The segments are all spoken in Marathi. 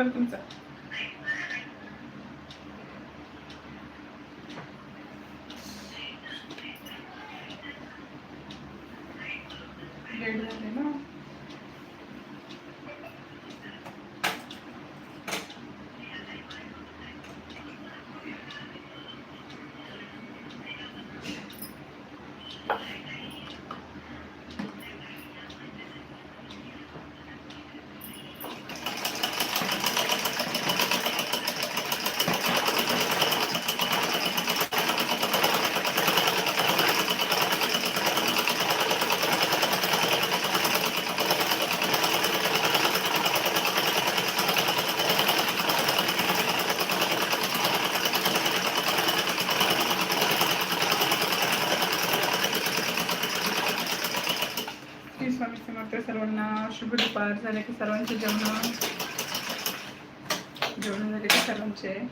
करा तुमचा लेट झाले ना श्री स्वामी समर्थ सर्वांना शुभ दुपार झाले की सर्वांचे जेवण. जेवण झाले की सर्वांचे.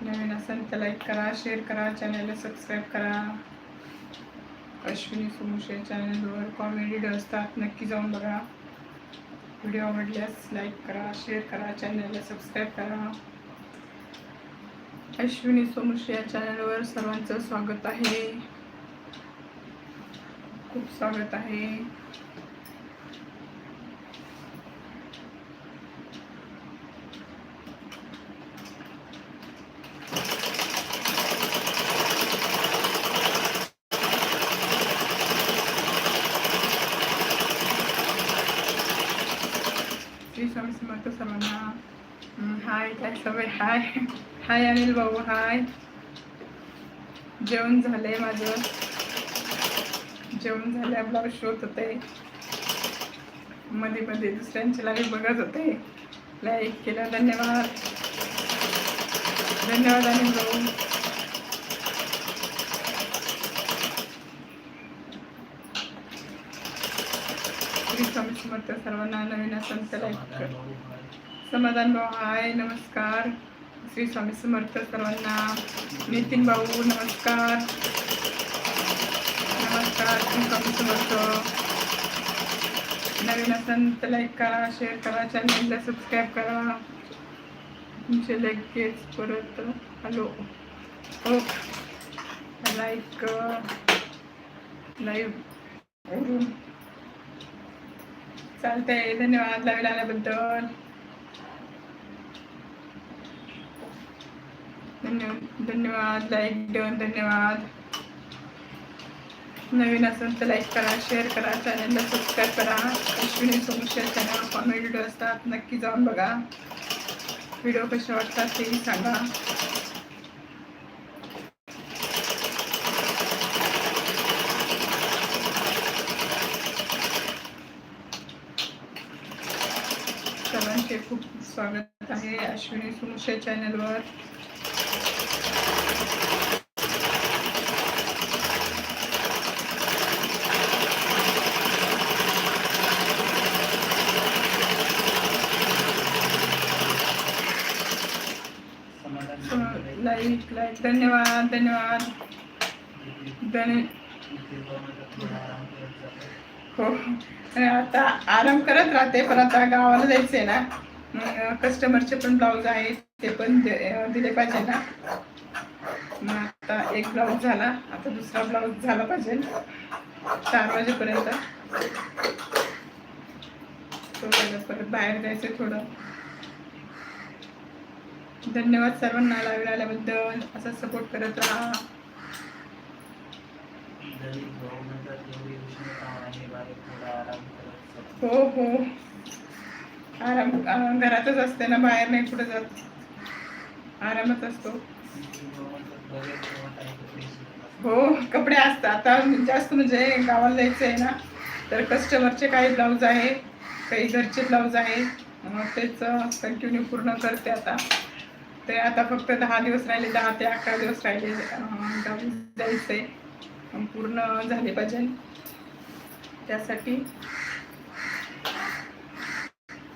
नवीन असेल तर लाईक करा शेअर करा चॅनलला सबस्क्राईब करा. अश्विनी सुमुशे चॅनलवर कॉमेडी असतात नक्की जाऊन बघा. व्हिडिओ आवडल्यास लाईक करा शेअर करा चॅनलला सबस्क्राईब करा. अश्विनी सोमुशे या चॅनलवर सर्वांचं स्वागत आहे. खूप स्वागत आहे. श्री स्वामी समर्थ सर्वांना हाय काय सवय? हाय. हाय अनिल भाऊ हाय. जेवण झालंय माझं. जेवण झाले ब्लाऊज शोध होते. मध्ये मध्ये दुसऱ्यांचे लाईव्ह बघत होते. लाईक केलं धन्यवाद. धन्यवाद आणि भाऊ श्री स्वामी समर्थ सर्वांना नवीन असेल तर लाईक समाधान भाऊ हाय नमस्कार. श्री स्वामी समर्थ सर्वांना. नितीन भाऊ नमस्कार. नमस्कार श्री स्वामी नवीन असेल तर लाईक करा शेअर करा चॅनलला सबस्क्राईब करा. तुमचे लगेच परत हॅलो. हो. लाईक लाईव्ह चालतंय. धन्यवाद. लाईव्ह आल्याबद्दल. धन्यवाद धन्यवाद. लाईक डन धन्यवाद. नवीन असेल तर लाईक करा शेअर करा चॅनलला सबस्क्राईब करा. Ashwini Somsher channel comedy video असतात. नक्की जाऊन बघा. व्हिडिओ कसे वाटतात तेही सांगा. सर्वांचे खूप स्वागत आहे अश्विनी सुमुशे चॅनलवर धन्यवाद धन्यवाद. धन्य हो. आणि आता आराम करत राहते पण आता गावाला जायचंय ना. मग कस्टमरचे पण ब्लाऊज आहेत ते पण दे- दिले पाहिजे ना. मग आता एक ब्लाऊज झाला आता दुसरा ब्लाऊज झाला पाहिजे. चार वाजेपर्यंत. परत बाहेर जायचं थोडं. धन्यवाद सर्वांना लाईव्ह आल्याबद्दल. असा सपोर्ट करत राहा. हो हो. आराम घरातच असते ना बाहेर नाही कुठे जात. आरामच असतो. हो कपडे असतात. आता जास्त म्हणजे गावाला जायचं आहे ना तर कस्टमरचे काही ब्लाऊज आहे काही घरचे ब्लाऊज आहे. मग तेच कंटिन्यू पूर्ण करते आता. ते आता फक्त दहा दिवस राहिले दहा ते अकरा दिवस राहिले गावी जायचंय पूर्ण झाले पाहिजे त्यासाठी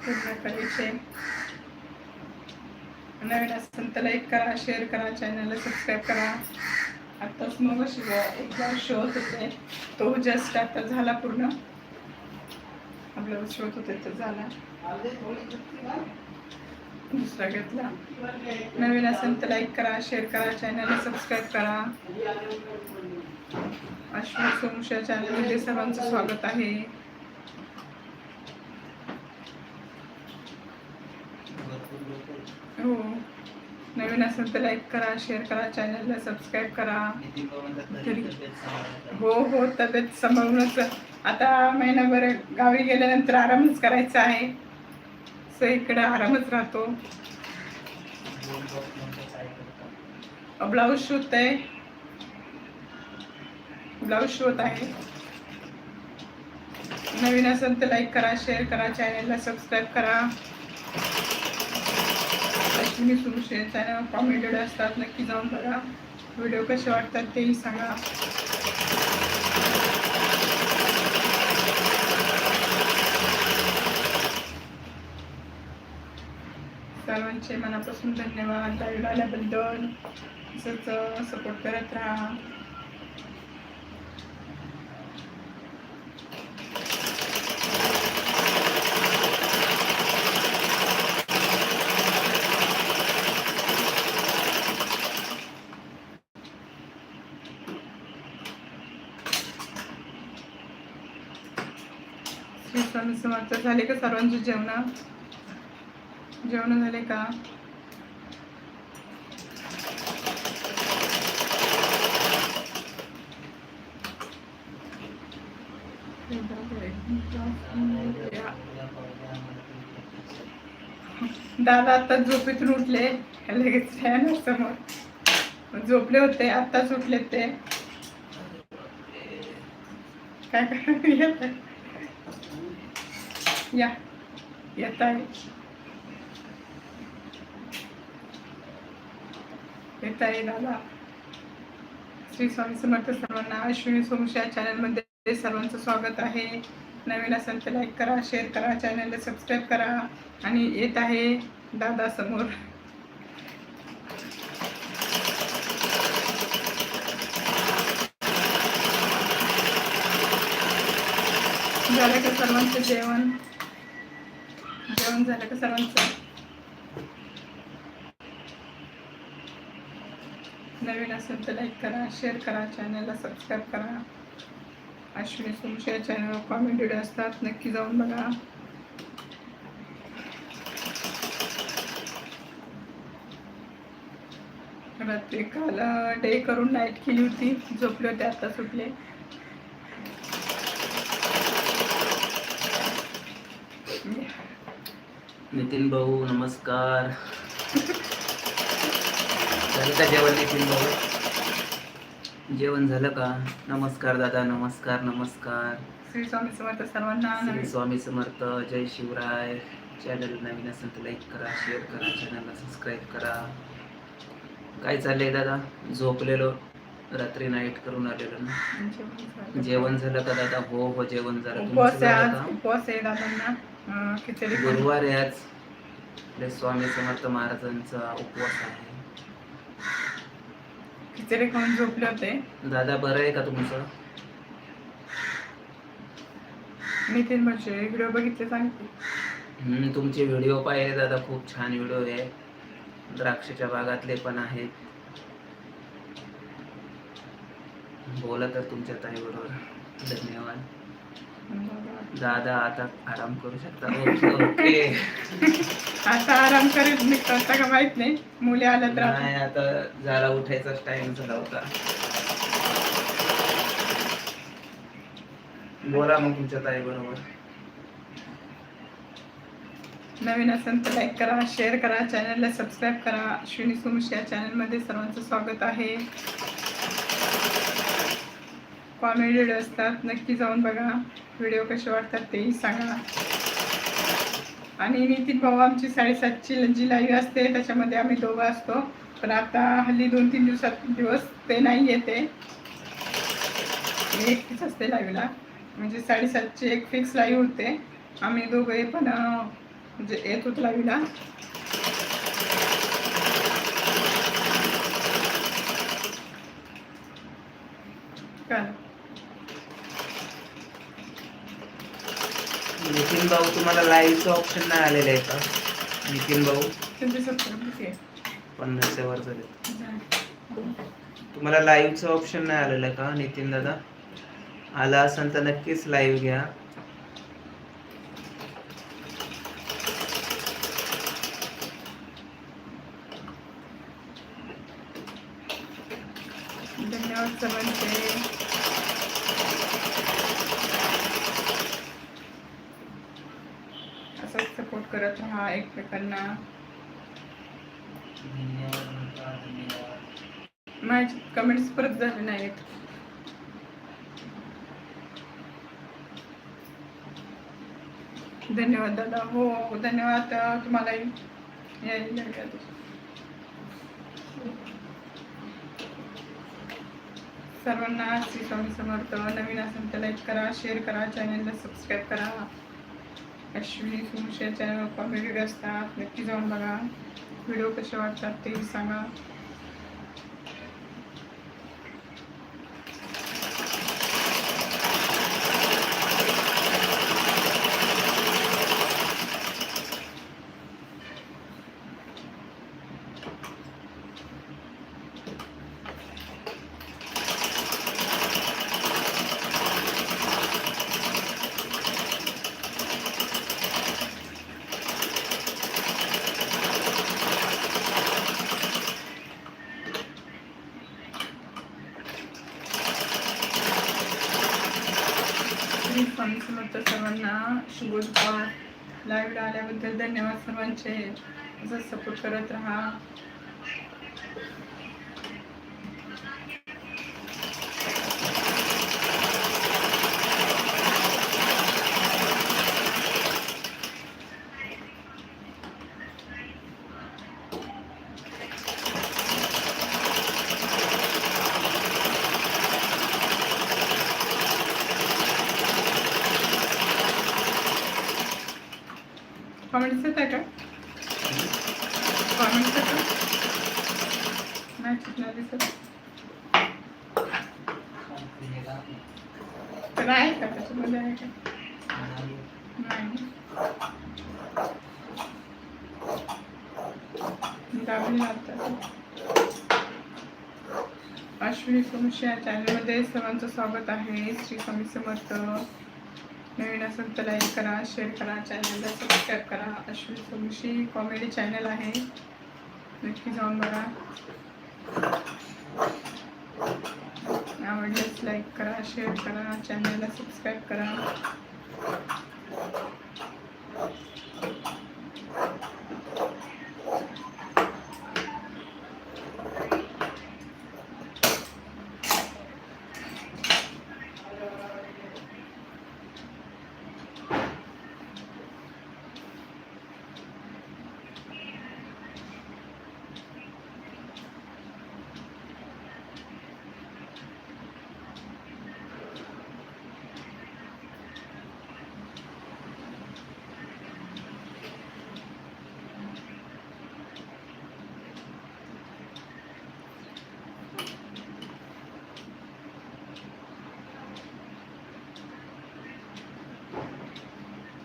पूर्ण करायचे. नवीन असेल तर लाईक करा शेअर करा चॅनलला सबस्क्राईब करा. आत्ताच मग एकदा एक ब्लाऊज शोध होते. तो जस्ट आता झाला पूर्ण. आपल्याला शोध होते तर झाला. दुसरा घेतला नवीन असेल तर लाईक करा शेअर करा चॅनलला सबस्क्राईब करा. अश्विनी सोमशा चॅनलमध्ये सर्वांचं स्वागत आहे. हो. नवीन असेल तर लाईक करा शेअर करा चॅनलला सबस्क्राईब करा. हो हो तब्येत सांभाळूनच. आता महिनाभर गावी गेल्यानंतर आरामच करायचा आहे. सो इकडे आरामच राहतो. ब्लाऊज शिवत. आहे ब्लाऊज शिवत आहे. नवीन असेल तर लाईक करा शेअर करा चॅनलला सबस्क्राईब करा. अश्विनी सुमशे चॅनल कॉमेंटेड असतात नक्की जाऊन बघा. व्हिडिओ कसे वाटतात तेही सांगा. सर्वांचे मनापासून धन्यवाद. लाईव्ह आल्याबद्दल तसंच सपोर्ट करत राहा. श्री स्वामी समर्थ. झाले का सर्वांचे जेवण? जेवण झाले का? दादा आता झोपेतून उठले. लगेच फॅन समोर. झोपले होते आत्ताच उठले ते. काय काय या. येत आहे. येत दादा श्री स्वामी समर्थ सर्वांना अश्विनी सोमशी या चॅनलमध्ये सर्वांचं स्वागत आहे. नवीन असेल तर लाईक करा शेअर करा चॅनलला सबस्क्राईब करा. आणि येत आहे दादा समोर. झालं का सर्वांचं जेवण? जेवण झालं का सर्वांचं? नवीन असेल तर लाईक करा शेअर करा चॅनलला सबस्क्राईब करा. Ashwini Somshe channel comedy video असतात नक्की जाऊन बघा. रात्री काल डे करून नाईट केली होती झोपले होते आता सुटले. नितीन भाऊ नमस्कार. झालं का जेवण भाऊ जेवण झालं का? नमस्कार दादा नमस्कार नमस्कार. श्री स्वामी समर्थ सर्वांना श्री स्वामी समर्थ जय शिवराय. चॅनल नवीन असेल तर लाईक करा शेअर करा चॅनलला सबस्क्राईब करा. काय चाललंय दादा? झोपलेलो. रात्री नाईट करून आलेलो ना. जेवण झालं का दादा? हो हो जेवण झालं. गुरुवार आहे आज. स्वामी समर्थ महाराजांचा उपवास आहे. खिचडी खाऊन झोपले होते. दादा बरं आहे का तुमचं? नितीन म्हणजे व्हिडिओ बघितले सांगते हम्म, तुमचे व्हिडिओ पाहिले दादा खूप छान व्हिडिओ आहे. द्राक्षच्या बागातले पण आहेत. बोला तर तुमच्या ताई बरोबर धन्यवाद. दादा आता आराम करू शकता? Okay okay. आता आराम करीत मी करता का माहीत नाही. मुली आल्या तर नाही आता जरा उठायचाच टाइम झाला होता. बोला मग तुमच्या ताई बरोबर. नवीन असेल तर लाईक करा शेअर करा चॅनलला सबस्क्राईब करा. अश्विनी सुमश या चॅनलमध्ये सर्वांचं स्वागत आहे. कॉमेडी व्हिडिओ असतात नक्की जाऊन बघा. व्हिडिओ कसे वाटतात तेही सांगा आणि नितीन भाऊ आमची साडेसातची जी लाईव्ह असते त्याच्यामध्ये आम्ही दोघं असतो. पण आता हल्ली दोन तीन दिवसात दिवस ते नाही येते. मी एकटीच असते लाईव्हला म्हणजे साडेसातची एक फिक्स लाईव्ह होते. आम्ही दोघंही पण म्हणजे येत होतो लाईव्हला काय नितीन भाऊ तुम्हाला लाईव्हचं ऑप्शन नाही आलेलं आहे का? नितीन भाऊ? पन्नासच्या वर. तुम्हाला लाईव्हचं ऑप्शन नाही आलेलं आहे का नितीन दादा? आला असेल तर नक्कीच लाईव्ह घ्या धन्यवाद सर्वांचे करत राहा एकमेकांना माझे कमेंट्स परत झाले नाहीत. धन्यवाद दादा. हो, हो धन्यवाद. तुम्हालाही. यायला सर्वांना श्री स्वामी समर्थ. नवीन असेल तर लाईक करा शेअर करा चॅनलला सबस्क्राईब करा. अश्विनी सुमुश चॅनलवर कॉमेडी असतात. नक्की जाऊन बघा. व्हिडिओ कसे वाटतात तेही सांगा श्री स्वामी समर्थ सर्वांना शुभोद्वार लाईव्हला आल्याबद्दल धन्यवाद सर्वांचे. असं सपोर्ट करत राहा. कॉमेंट्स आहे का? कॉमेंट्स येतात नाही चुकणार दिसत? तर आहे का? त्याच्यामध्ये आहे का? नाही. दाबली आता. अश्विनी सोमशी या चॅनलमध्ये सर्वांचं स्वागत आहे. श्री स्वामी समर्थ. नवीन असेल तर लाईक करा शेअर करा चॅनलला सबस्क्राईब करा. अशी सोमशी कॉमेडी चॅनल आहे. नक्की जाऊन बघा. आवडल्यास लाईक करा शेअर करा चॅनलला सबस्क्राईब करा.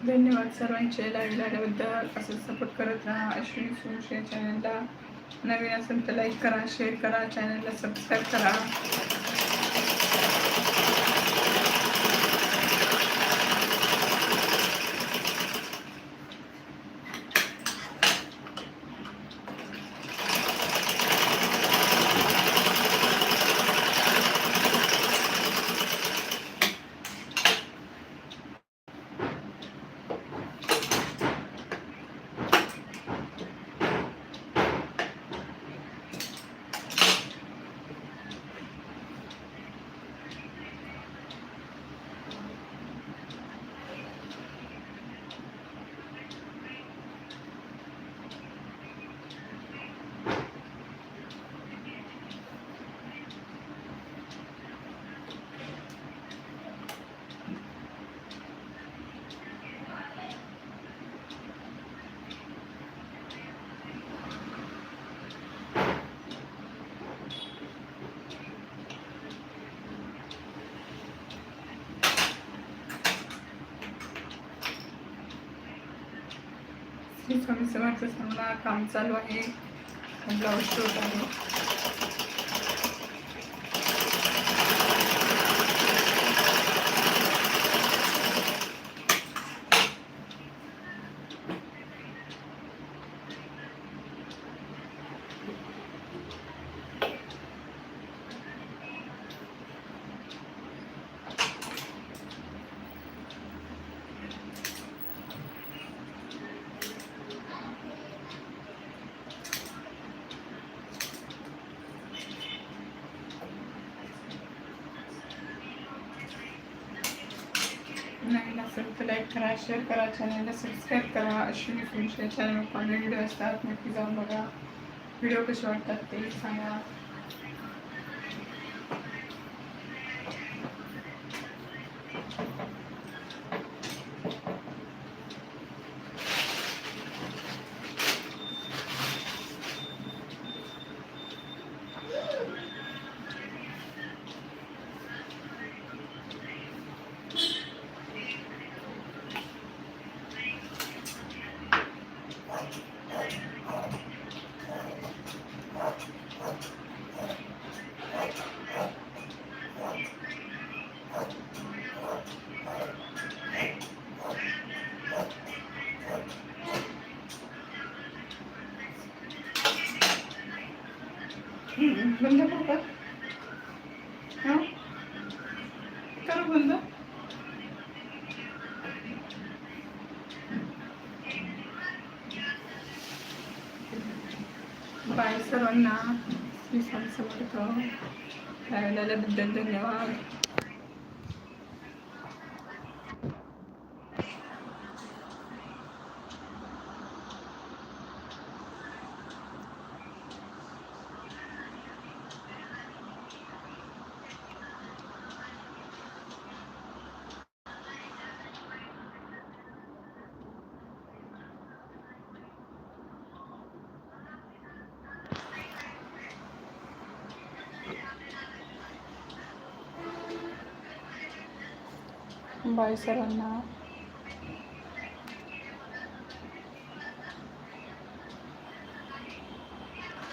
धन्यवाद सर्वांचे लाईव्ह आल्याबद्दल. असं सपोर्ट करत राहा. अश्विनी सुशे चॅनलला नवीन असेल तर लाईक करा शेअर करा. चॅनलला सबस्क्राईब करा. स्वामी समर्थ सांगला काम चालू आहे. ब्लाऊज शिवत आहे नवीन असेल तर लाईक करा शेअर करा चॅनलला सबस्क्राईब करा. अश्विनी फ्रेंड्स या चॅनलवर कॉमेडी व्हिडिओ असतात नक्की जाऊन बघा. व्हिडिओ कसे वाटतात ते सांगा. बंद करू का हां करू बंद बाय सर्वांना श्री स्वामी समर्थ राहिल्याबद्दल धन्यवाद बाय सर्वांना